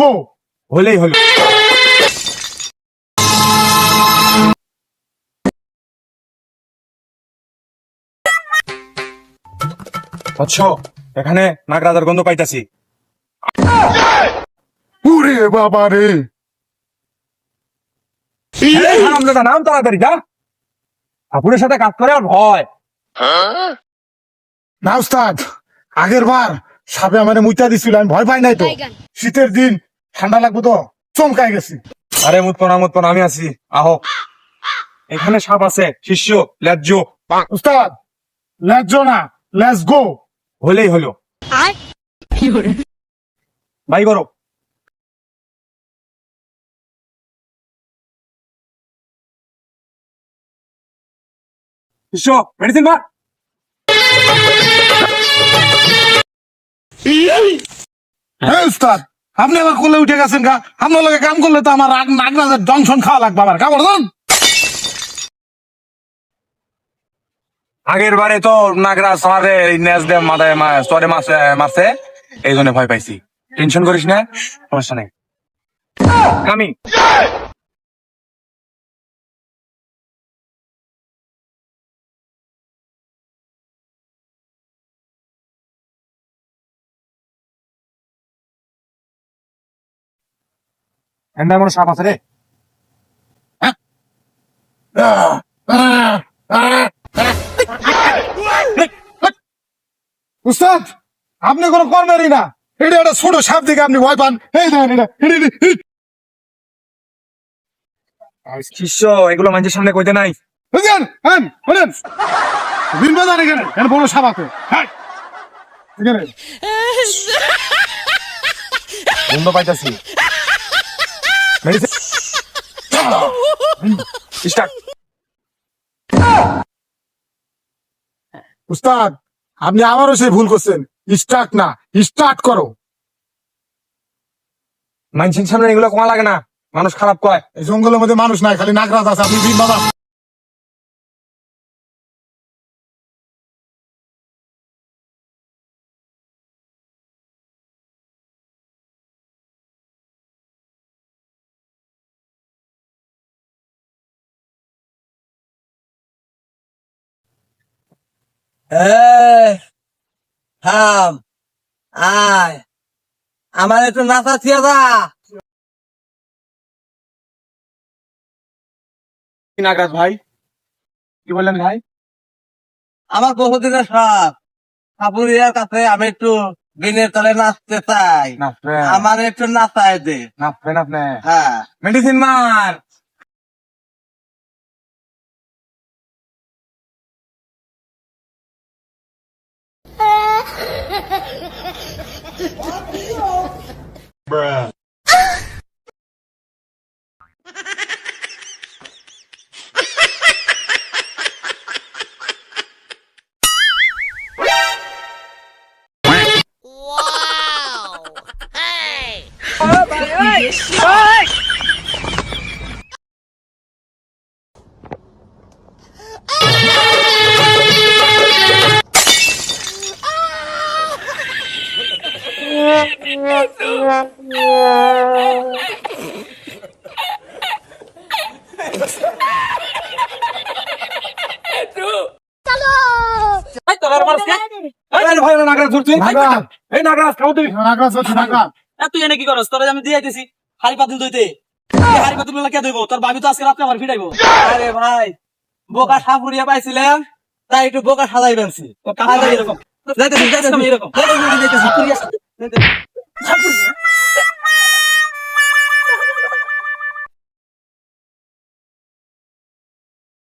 গো হলেই হলো। বৎস এখানে নাগরাজার গন্ধ পাইতাছি। বাবা রে! নাম তাড়াতাড়ি যা। ঠাকুরের সাথে কাজ করে আর ভয়। না উস্তাদ আগের বার সাপে আমার মুইতা দিছিল আমি ভয় পাই নাই তো। শীতের দিন ঠান্ডা লাগবো তো? চমকায় গেছি। আরে মুতপনা মুতপনা আমি আছি। আহো। এখানে সাপ আছে শিষ্য ল্যাজ্জ। উস্তাদ লেটস না লেটস গো হলেই হলো। ভাই করো? শিষ্য মেডিসিন হ্যাঁ উস্তাদ আপনি আবার কোলে উঠে গেছেন গা? আপনার লোকে কাম করলে তো আমার নাগরাজের জংশন খাওয়া লাগবে আমার। কামড় দেন। আগের বারে তো নাগরাজ আমাদের নেজ ন্যাচ মাথায় স্তরে মাসে মাসে এই জন্য ভয় পাইছি। টেনশন করিস না, সমস্যা নেই। কামি এন্ডা মনে সাপ আছে রে। উস্তাদ আপনি কোনো কর্মেরই না। এটা একটা ছোট সাপ দিকে আপনি ভয় পান। এই দেখেন এটা। শিষ্য এগুলো মানুষের সামনে কইতে নাই। বুঝলেন হ্যাঁ বলেন দিন বাজার এখানে এখানে বড় সাপ আছে। হ্যাঁ এখানে। বন্ধ পাইতাছি। উস্তাদ, আপনি আবারও সেই ভুল করছেন। স্টার্ট না, স্টার্ট করো। মানুষের সামনে এগুলো কমা লাগে না। মানুষ খারাপ কয়। এই জঙ্গলের মধ্যে মানুষ নাই, খালি নাগরাজ আছে। আপনি দিন থাম। আয়। আমার একটু নাচা দা ভাই? কি বললেন ভাই? আমার বহুদিনের সাপ সাপুরিয়ার কাছে আমি একটু তলে নাচতে চাই। নাফরে আমার একটু নাচায় দে। হ্যাঁ। মেডিসিন মার। এই ভাই নাগরাজ ধরছি নাগরাজ। তুই এনে কি করস তোর আমি দিয়ে দিছি হাড়ি পাতিল দইতে হাড়ি পাতিল কে দইব তোর ভাবি তো আজকে রাত্রে আমার ফিরাইবো আরে ভাই বোকা সাপুরিয়া পাইছিলাম তাই একটু বোকা সাজাই এরকম যাইতেছি যাইতেছি এরকম যাইতেছি।